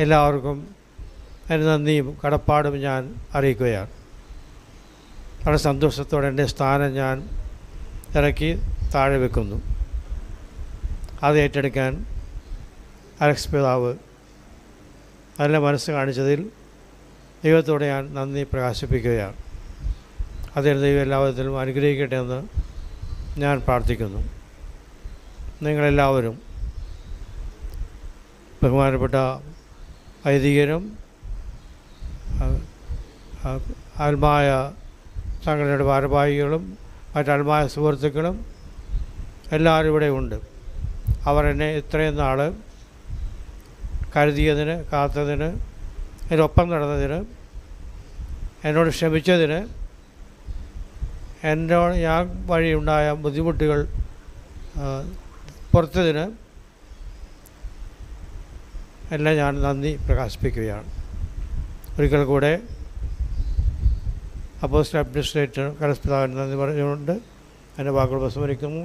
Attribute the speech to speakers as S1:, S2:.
S1: എല്ലാവർക്കും എന്റെ നന്ദിയും കടപ്പാടും ഞാൻ അറിയിക്കുകയാണ്. വളരെ സന്തോഷത്തോടെ എന്റെ സ്ഥാനം ഞാൻ ഇറക്കി താഴെ വെക്കുന്നു. അത് ഏറ്റെടുക്കാൻ അലക്സ് പിതാവ് നല്ല മനസ്സ് കാണിച്ചതിൽ ദൈവത്തോടെ ഞാൻ നന്ദി പ്രകാശിപ്പിക്കുകയാണ്. അതിന് ദൈവം എല്ലാവിധത്തിലും അനുഗ്രഹിക്കട്ടെ എന്ന് ഞാൻ പ്രാർത്ഥിക്കുന്നു. നിങ്ങളെല്ലാവരും ബഹുമാനപ്പെട്ട വൈദികരും ആത്മായ സംഘടനയുടെ ഭാരവാഹികളും മറ്റാത്മായ സുഹൃത്തുക്കളും എല്ലാവരും ഇവിടെ ഉണ്ട്. അവർ എന്നെ ഇത്രയും നാൾ കരുതിയതിന് കാത്തതിന് ഇതിനൊപ്പം നടന്നതിന് എന്നോട് ക്ഷമിച്ചതിന് എന്നോട് ഞാൻ വഴിയുണ്ടായ ബുദ്ധിമുട്ടുകൾ പുറത്തതിന് എല്ലാം ഞാൻ നന്ദി പ്രകാശിപ്പിക്കുകയാണ്. ഒരിക്കൽ കൂടെ അപ്പോസ്റ്റ് അഡ്മിനിസ്ട്രേറ്റർ കരസ്പിതാവിന് നന്ദി പറഞ്ഞുകൊണ്ട് എന്റെ വാക്കുകൾ ഉപസ്മരിക്കുന്നു